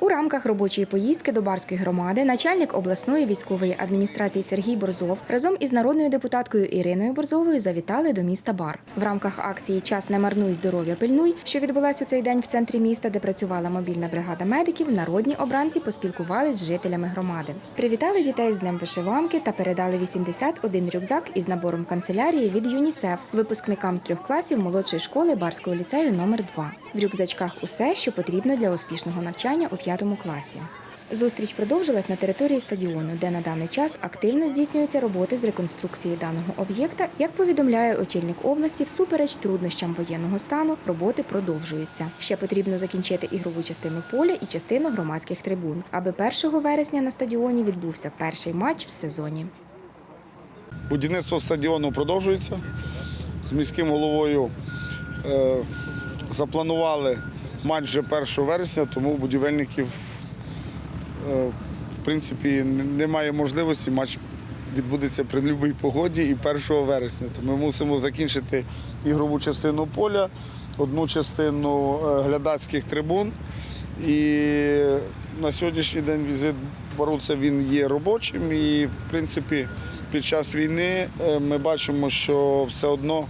У рамках робочої поїздки до Барської громади начальник обласної військової адміністрації Сергій Борзов разом із народною депутаткою Іриною Борзовою завітали до міста Бар. В рамках акції Час не марнуй, здоров'я пильнуй, що відбулась у цей день в центрі міста, де працювала мобільна бригада медиків. Народні обранці поспілкувались з жителями громади. Привітали дітей з днем вишиванки та передали 81 рюкзак із набором канцелярії від ЮНІСЕФ випускникам трьох класів молодшої школи Барського ліцею номер 2 В рюкзачках усе, що потрібно для успішного навчання у п'ятому класі. Зустріч продовжилась на території стадіону, де на даний час активно здійснюються роботи з реконструкції даного об'єкта. Як повідомляє очільник області, всупереч труднощам воєнного стану роботи продовжуються. Ще потрібно закінчити ігрову частину поля і частину громадських трибун, аби 1 вересня на стадіоні відбувся перший матч в сезоні. Будівництво стадіону продовжується. З міським головою е, запланували матч вже 1 вересня, тому будівельників е, в принципі немає можливості. Матч відбудеться при будь-якій погоді і 1 вересня. Тому ми мусимо закінчити ігрову частину поля, одну частину е, глядацьких трибун. І на сьогоднішній день візит Боруца він є робочим. І, в принципі, під час війни е, ми бачимо, що все одно